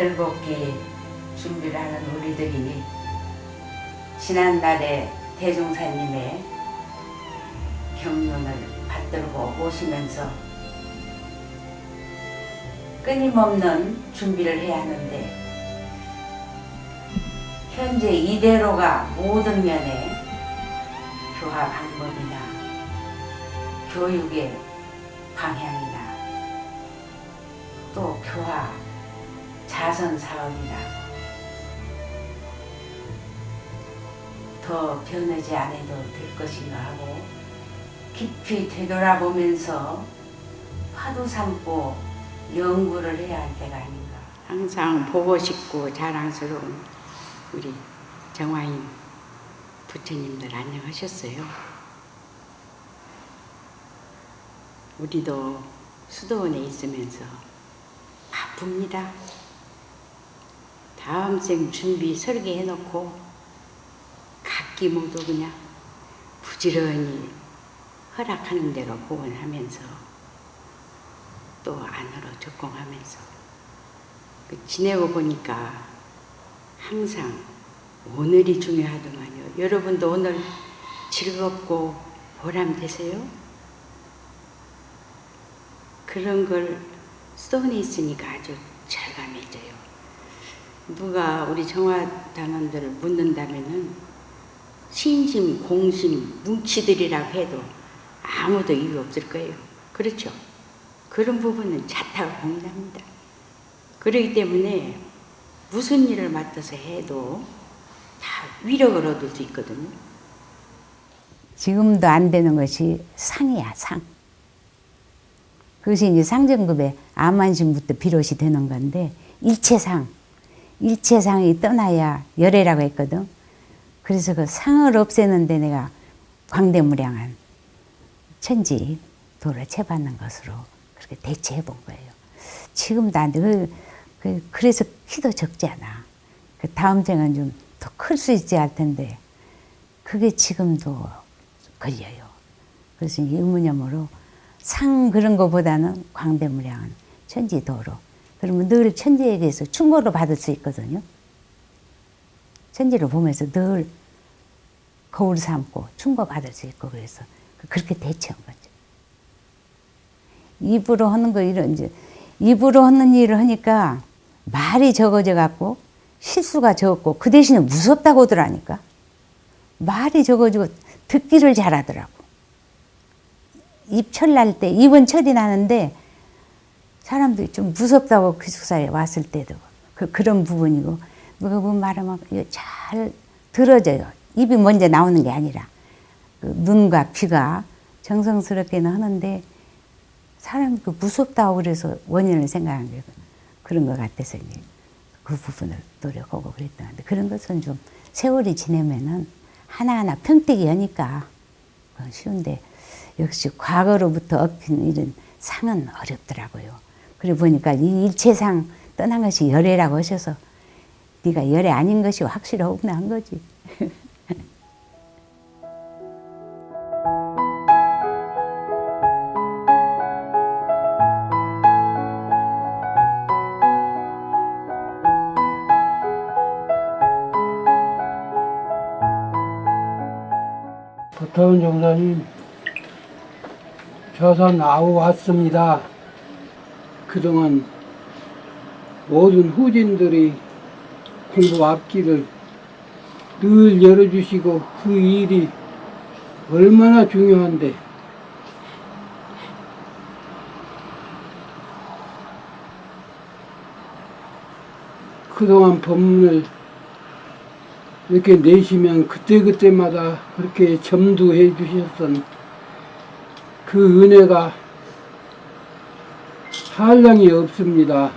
결복기 준비를 하는 우리들이 지난날에 대종사님의 경륜을 받들고 오시면서 끊임없는 준비를 해야 하는데 현재 이대로가 모든 면에 교화 방법이나 교육의 방향이나 또 교화 자선 사업이나 더 변하지 않아도 될 것인가 하고 깊이 되돌아보면서 화두 삼고 연구를 해야 할 때가 아닌가. 항상 보고 싶고 자랑스러운 우리 정화인 부처님들 안녕하셨어요. 우리도 수도원에 있으면서 바쁩니다. 다음 생 준비 설계해 놓고 각기 모두 그냥 부지런히 허락하는 대로 보원하면서 또 안으로 적공하면서 그 지내고 보니까 항상 오늘이 중요하더만요. 여러분도 오늘 즐겁고 보람 되세요? 그런 걸 수도원에 있으니까 아주 절감해져요. 누가 우리 정화단원들을 묻는다면은 신심, 공심, 뭉치들이라고 해도 아무도 이유 없을 거예요. 그렇죠? 그런 부분은 자타가 공유합니다. 그렇기 때문에 무슨 일을 맡아서 해도 다 위력을 얻을 수 있거든요. 지금도 안 되는 것이 상이야, 상. 그것이 이제 상정급의 암만심부터 비롯이 되는 건데, 일체상. 일체 상이 떠나야 열애라고 했거든. 그래서 그 상을 없애는데 내가 광대무량한 천지 도를 채받는 것으로 그렇게 대체해 본 거예요. 지금도 안 돼. 그, 그, 그래서 키도 적지 않아. 그 다음 생은 좀 더 클 수 있지 할 텐데, 그게 지금도 걸려요. 그래서 이 의무념으로 상 그런 거보다는 광대무량한 천지도로. 그러면 늘 천지에게서 충고를 받을 수 있거든요. 천지를 보면서 늘 거울 삼고 충고 받을 수 있고 그래서 그렇게 대처한 거죠. 입으로 하는 거 이런 이제 입으로 하는 일을 하니까 말이 적어져 갖고 실수가 적고 그 대신에 무섭다고 하더라니까. 말이 적어지고 듣기를 잘하더라고. 입철 날 때, 입은 철이 나는데 사람들이 좀 무섭다고 기숙사에 왔을 때도 그, 그런 부분이고 누가 그 말하면 잘 들어져요. 입이 먼저 나오는 게 아니라 그 눈과 귀가 정성스럽게는 하는데 사람이 그 무섭다고 그래서 원인을 생각한 게 그런 것 같아서 이제 그 부분을 노력하고 그랬던 건데 그런 것은 좀 세월이 지나면은 하나하나 평택이 그건 쉬운데 역시 과거로부터 엎힌 이런 상은 어렵더라고요. 그래 보니까 이 일체상 떠난 것이 열애라고 하셔서 네가 열애 아닌 것이 확실하구나 한 거지. 부타운 정사님, 저서 나오 왔습니다. 그동안 모든 후진들이 공부 앞길을 늘 열어주시고 그 일이 얼마나 중요한데 그동안 법문을 이렇게 내시면 그때그때마다 그렇게 점두해 주셨던 그 은혜가 한량이 없습니다.